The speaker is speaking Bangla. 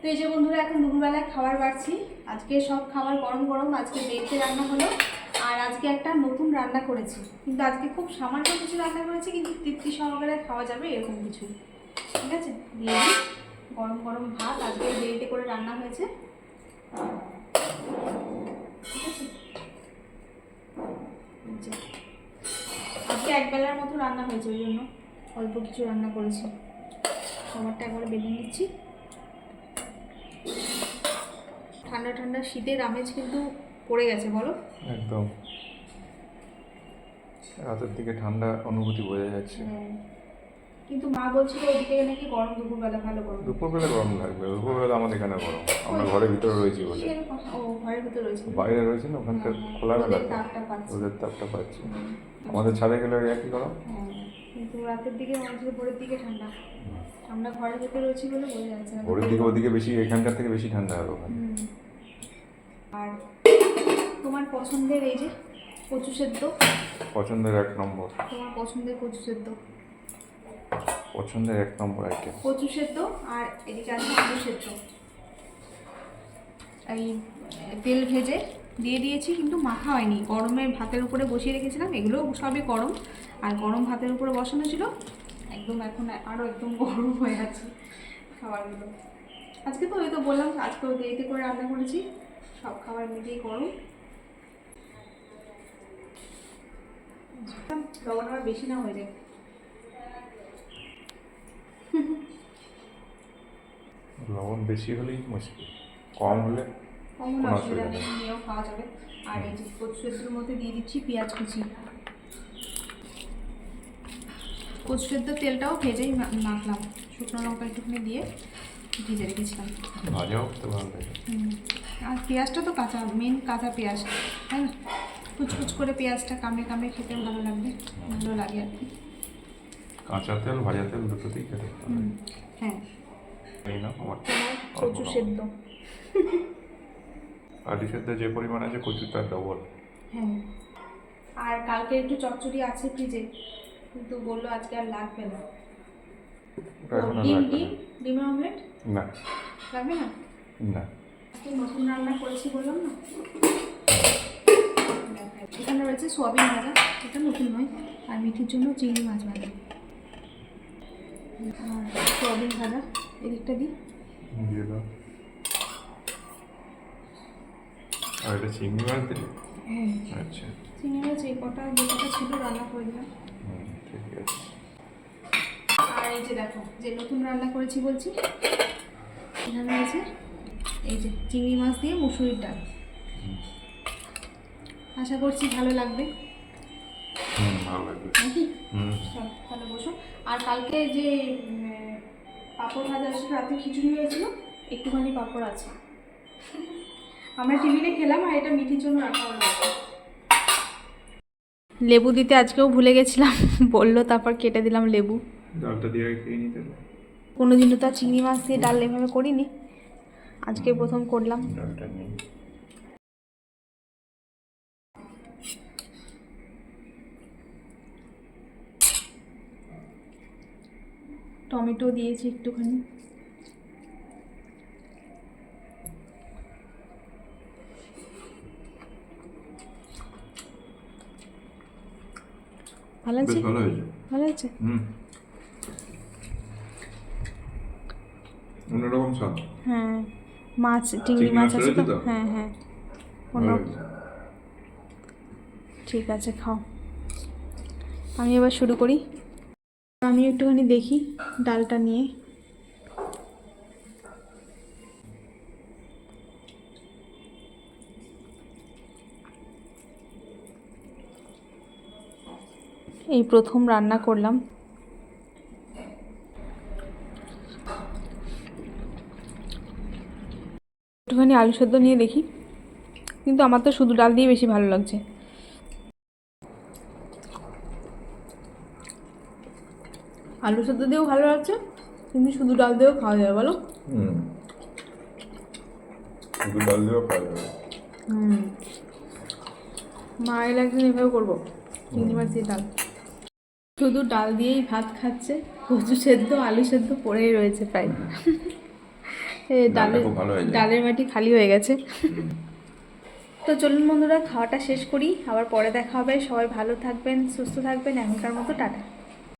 তো এই যে বন্ধুরা, এখন দুপুরবেলায় খাবার বাড়ছি। আজকে সব খাবার গরম গরম, আজকে বেড়তে রান্না হলো। আর আজকে একটা নতুন রান্না করেছি। কিন্তু আজকে খুব সামান্য কিছু রান্না করেছি, কিন্তু তৃপ্তি সহকারে খাওয়া যাবে এরকম কিছু। ঠিক আছে? দিয়ে গরম গরম ভাত, আজকে বেড়তে করে রান্না হয়েছে। ঠিক আছে? আজকে এক বেলার মতো রান্না হয়েছে, ওই জন্য অল্প কিছু রান্না করেছি। খাবারটা একবার বেঁধে নিচ্ছি। ঠান্ডা ঠান্ডা শীতের আমেজ কিন্তু পড়ে গেছে বলো? একদম। রাতের দিকে ঠান্ডা অনুভূতি বোঝা যাচ্ছে। হ্যাঁ। কিন্তু মা বলছিল ওদিকে নাকি গরম দুপুরবেলা ভালো গরম। দুপুরবেলা গরম লাগবে দুপুরবেলা আমাদের এখানে গরম। আমরা ঘরের ভিতরে রয়েছি বলে। ও ঘরের ভিতরে রয়েছে। বাইরে রয়েছে না ওখানকার হ্যাঁ, খোলামেলা ওদের তাপটা পাচ্ছি। আমাদের ছাদে গেলে একই গরম? হ্যাঁ। কিন্তু রাতের দিকে মানুষের ভোরের দিকে ঠান্ডা। আমরা ঘরের ভিতরে রয়েছি বলে বোঝা যাচ্ছে না। ভোরের দিকে ওদিকে বেশি এখানকার থেকে বেশি ঠান্ডা হবে ওখানে। আর তোমার পছন্দের এই যে কচু সেদ্ধ? পছন্দের এক নম্বর। তোমার পছন্দের কচু সেদ্ধ? পছন্দের এক নম্বর আইটেম কচু সেদ্ধ আর এদিকে আছে আলু সেদ্ধ। এই তেল ভেজে দিয়ে দিয়েছি, কিন্তু মাখা হয়নি। গরমে ভাতের উপরে বসিয়ে রেখেছিলাম এগুলো সবই গরম। আর গরম ভাতের উপরে বসানো ছিল, একদম এখন আরও একদম গরম হয়ে আছে খাবারগুলো। আজকে তো ওই তো বললাম আজকে ওই দেরিতে করে রান্না করেছি, সব খাবার এমনিতেই গরম। লবণ আবার বেশি না হয়ে যায়। লবণ বেশি হলেই মুশকিল, কম হলে কোনো অসুবিধা নেই। নিয়েও খাওয়া যাবে। আর এই যে কচু সেদ্ধর মধ্যে দিয়ে দিচ্ছি পেঁয়াজ কুচি। কচু সেদ্ধ তেলটাও ভেজেই মাখলাম। শুকনো লঙ্কা একটুখানি দিয়ে ভিজে রেখেছিলাম। ভাজাও করতে ভালো লাগে। আর পেঁয়াজটা তো কাঁচা মেন কাঁচা পেঁয়াজ না? কুচকুচ করে পেঁয়াজটা কামড়ে কামড়ে খেতে ভালো লাগবে। ভালো লাগে আর কি। কাঁচা তেল ভাজা তেল দুটোতেই খেতে হ্যাঁ। কচু সেদ্ধ। আলু সেদ্ধ যে পরিমাণ আছে কচুর তার ডবল হ্যাঁ। আর কালকে একটু চচ্চড়ি আছে ফ্রিজে কিন্তু বলল আজকে আর লাগবে না। ডিম ডিম? ডিমের অমলেট না। লাগবে না? না। নতুন রান্না করেছি বললাম না? এখানে রয়েছে সোয়াবিন ভাজা। এটা নতুন নয়। আর মিঠির জন্য চিংড়ি মাছ ভাজা। আর সোয়াবিন ভাজা। এদিকটা দিই না দিয়ে দাও আর এটা চিংড়ি মাছ দিলে? হ্যাঁ। আচ্ছা। চিংড়ি মাছ এই কটা যে কটা ছিল রান্না করে দিলাম। ঠিক আছে। আর এই যে দেখো যে নতুন রান্না করেছি বলছি এখানে রয়েছে এই যে চিংড়ি মাছ দিয়ে মুসুরির ডাল। আশা করছি ভালো লাগবে। ভালো লাগবে। নাকি? তাহলে বসো। আর কালকে যে পাঁপড় ভাজা ছিল রাতে খিচুড়ি হয়েছিল একটুখানি পাঁপড় আছে। আমরা টিফিনে খেলাম আর এটা মিঠির জন্য রাখা হলো। লেবু দিতে আজকেও ভুলে গেছিলাম। বলল তারপর কেটে দিলাম লেবু। ডালটা দিয়ে খেয়ে নিতে কোনো দিনও তো আর চিংড়ি মাছ দিয়ে ডাল এভাবে করিনি। আজকে প্রথম করলাম। ডালটা টমেটো দিয়েছি একটুখানি। ভালো আছি? ভালো হয়েছে ভালো আছে? হুম। অন্যরকম স্বাদ। হ্যাঁ মাছ চিংড়ি মাছ আছে তো? হ্যাঁ হ্যাঁ। অন্য ঠিক আছে খাও। আমি এবার শুরু করি। আমি একটুখানি দেখি ডালটা নিয়ে। এই প্রথম রান্না করলাম। একটুখানি আলু সেদ্ধ নিয়ে দেখি কিন্তু আমার তো শুধু ডাল দিয়ে বেশি ভালো লাগছে। আলু সেদ্ধ দিয়েও ভালো লাগছে কিন্তু শুধু ডাল দিয়েও খাওয়া যাবে বলো? হুম। শুধু ডাল দিয়েও খাওয়া যাবে। হুম। মায়ের একদিন এভাবে করব চিংড়ি মাছ দিয়ে ডাল। শুধু ডাল দিয়েই ভাত খাচ্ছে কচু সেদ্ধ আলু সেদ্ধ পড়েই রয়েছে প্রায়। ডালের মাটি ডালের বাটি খালি হয়ে গেছে। তো চলুন বন্ধুরা খাওয়াটা শেষ করি আবার পরে দেখা হবে। সবাই ভালো থাকবেন সুস্থ থাকবেন এখনকার মতো টাটা।